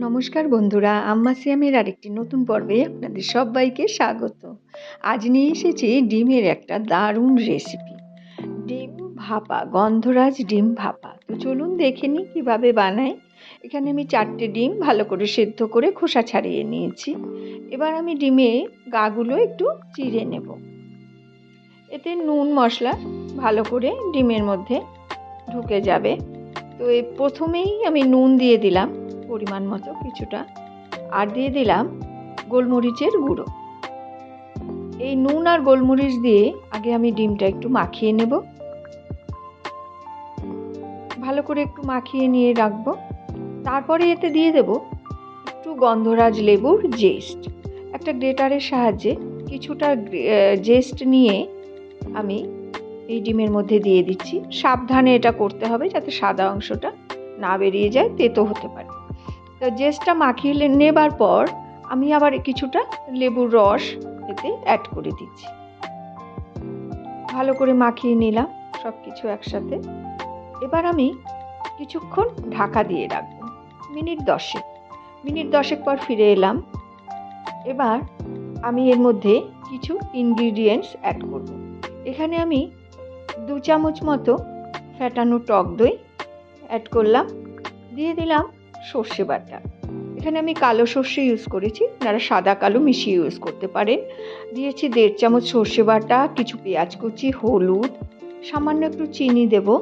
নমস্কার বন্ধুরা, আম্মা সিয়ামের আরেকটি নতুন পর্বে আপনাদের সবাইকে স্বাগত। আজ নিয়ে এসেছি ডিমের একটা দারুণ রেসিপি ডিম ভাপা, গন্ধরাজ ডিম ভাপা। তো চলুন দেখে নিই কীভাবে বানাই। এখানে আমি চারটে ডিম ভালো করে সেদ্ধ করে খোসা ছাড়িয়ে নিয়েছি। এবার আমি ডিমে গাগুলো একটু চিড়ে নেব। এতে নুন, মশলা ভালো করে ডিমের মধ্যে ঢুকে যাবে। তো প্রথমেই আমি নুন দিয়ে দিলাম। পরিমাণ মতো কিছুটা আর দিয়ে দিলাম গোলমরিচের গুঁড়ো। এই নুন আর গোলমরিচ দিয়ে আগে আমি ডিমটা একটু মাখিয়ে নেব। ভালো করে একটু মাখিয়ে নিয়ে রাখব। তারপরে এতে দিয়ে দেব একটু গন্ধরাজ লেবুর জেস্ট। একটা গ্রেটারের সাহায্যে কিছুটা জেস্ট নিয়ে আমি এই ডিমের মধ্যে দিয়ে দিচ্ছি। সাবধানে এটা করতে হবে যাতে সাদা অংশটা না বেরিয়ে যায়, তেতো হতে পারে। তো জেসটা মাখিয়ে নেবার পর আমি আবার কিছুটা লেবুর রস এতে অ্যাড করে দিচ্ছি। ভালো করে মাখিয়ে নিলাম সব কিছু একসাথে। এবার আমি কিছুক্ষণ ঢাকা দিয়ে রাখব, মিনিট দশেক। মিনিট দশেক পর ফিরে এলাম। এবার আমি এর মধ্যে কিছু ইনগ্রিডিয়েন্টস অ্যাড করব। এখানে আমি দু চামচ মতো ফ্যাটানো টক দই অ্যাড করলাম। দিয়ে দিলাম সর্ষে বাটা। এখানে আমি কালো সর্ষে ইউজ করেছি আপনারা সাদা কালো মিশিয়ে ইউজ করতে পারেন। দিয়েছি দেড় চামচ সর্ষে বাটা, কিছু পেঁয়াজ কুচি, হলুদ, সামান্য একটু চিনি দেব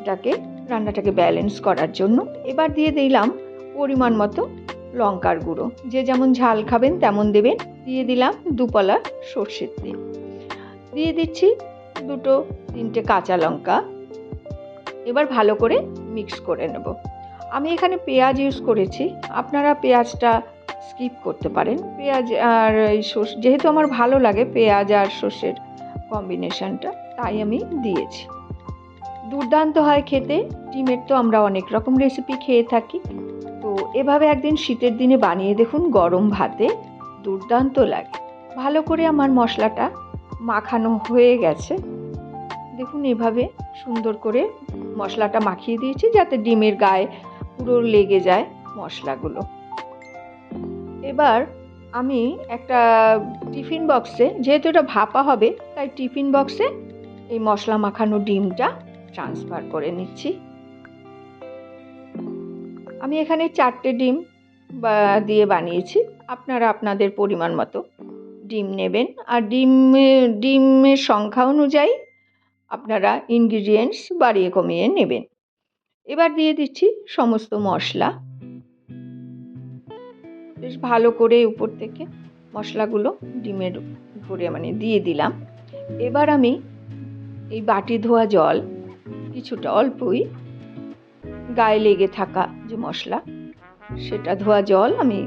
এটাকে, রান্নাটাকে ব্যালেন্স করার জন্য। এবার দিয়ে দিলাম পরিমাণ মতো লঙ্কার গুঁড়ো। যে যেমন ঝাল খাবেন তেমন দেবেন। দিয়ে দিলাম দুপলা সর্ষের তেল। দিয়ে দিচ্ছি দুটো তিনটে কাঁচা লঙ্কা। এবার ভালো করে মিক্স করে নেব। আমি এখানে পেঁয়াজ ইউজ করেছি। আপনারা পেঁয়াজটা স্কিপ করতে পারেন। পেঁয়াজ আর এই যেহেতু আমার ভালো লাগে পেঁয়াজ আর সর্ষের কম্বিনেশনটা তাই আমি দিয়েছি। দুর্দান্ত হয় খেতে। ডিমের তো আমরা অনেক রকম রেসিপি খেয়ে থাকি। তো এভাবে একদিন শীতের দিনে বানিয়ে দেখুন গরম ভাতে। দুর্দান্ত লাগে। ভালো করে আমার মশলাটা মাখানো হয়ে গেছে। দেখুন এভাবে সুন্দর করে মশলাটা মাখিয়ে দিয়েছি যাতে ডিমের গায়ে পুরো লেগে যায় মশলাগুলো। এবার আমি একটা টিফিন বক্সে, যেহেতু এটা ভাপা হবে, তাই টিফিন বক্সে এই মশলা মাখানো ডিমটা ট্রান্সফার করে নিচ্ছি। আমি এখানে চারটে ডিম দিয়ে বানিয়েছি। আপনারা আপনাদের পরিমাণ মতো ডিম নেবেন। আর ডিম, ডিমের সংখ্যা অনুযায়ী আপনারা ইনগ্রিডিয়েন্টস বাড়িয়ে কমিয়ে নেবেন। এবার দিয়ে দিচ্ছি সমস্ত মশলা। বেশ ভালো করে উপর থেকে মশলাগুলো ডিমের উপরে মানে দিয়ে দিলাম। এবার আমি এই বাটি ধোয়া জল কিছুটা অল্পই গায়ে লেগে থাকা যে মশলা, সেটা ধোয়া জল আমি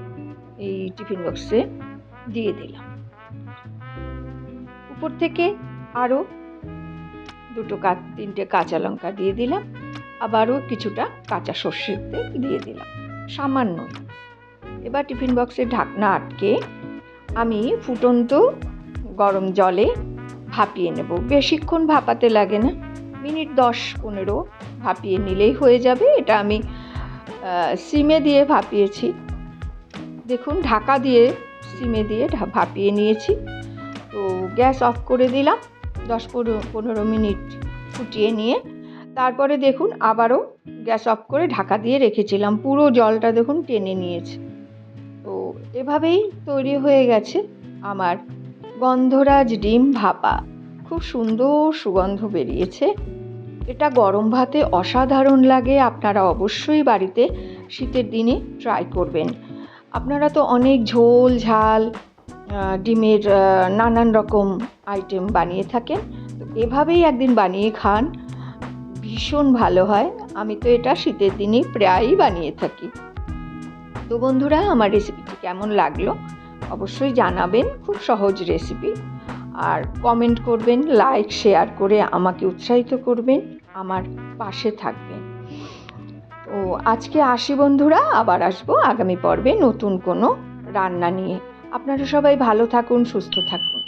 এই টিফিন বক্সে দিয়ে দিলাম। উপর থেকে আরও দুটো তিনটে কাঁচা লঙ্কা দিয়ে দিলাম। আবারও কিছুটা কাঁচা সর্ষের তেল দিয়ে দিলাম, সামান্য। এবার টিফিন বক্সের ঢাকনা আটকে আমি ফুটন্ত গরম জলে ভাপিয়ে নেব। বেশিক্ষণ ভাপাতে লাগে না, মিনিট দশ পনেরো ভাপিয়ে নিলেই হয়ে যাবে। এটা আমি সিমে দিয়ে ভাপিয়েছি। দেখুন, ঢাকা দিয়ে সিমে দিয়ে ভাপিয়ে নিয়েছি। তো গ্যাস অফ করে দিলাম, দশ পনেরো মিনিট ফুটিয়ে নিয়ে তারপরে দেখুন আবারও গ্যাস অফ করে ঢাকা দিয়ে রেখেছিলাম। পুরো জলটা দেখুন টেনে নিয়েছে। তো এভাবেই তৈরি হয়ে গেছে আমার গন্ধরাজ ডিম ভাপা। খুব সুন্দর সুগন্ধ বেরিয়েছে। এটা গরম ভাতে অসাধারণ লাগে। আপনারা অবশ্যই বাড়িতে শীতের দিনে ট্রাই করবেন। আপনারা তো অনেক ঝোল, ঝাল ডিমের নানান রকম আইটেম বানিয়ে থাকেন। তো এভাবেই একদিন বানিয়ে খান। ভীষণ ভালো হয়। আমি তো এটা শীতের দিনেই প্রায়ই বানিয়ে থাকি। তো বন্ধুরা, আমার রেসিপিটি কেমন লাগল? অবশ্যই জানাবেন, খুব সহজ রেসিপি আর কমেন্ট করবেন লাইক শেয়ার করে আমাকে উৎসাহিত করবেন, আমার পাশে থাকবেন। তো আজকে আসি বন্ধুরা, আবার আসব আগামী পর্বে নতুন কোনো রান্না নিয়ে। আপনারা সবাই ভালো থাকুন, সুস্থ থাকুন।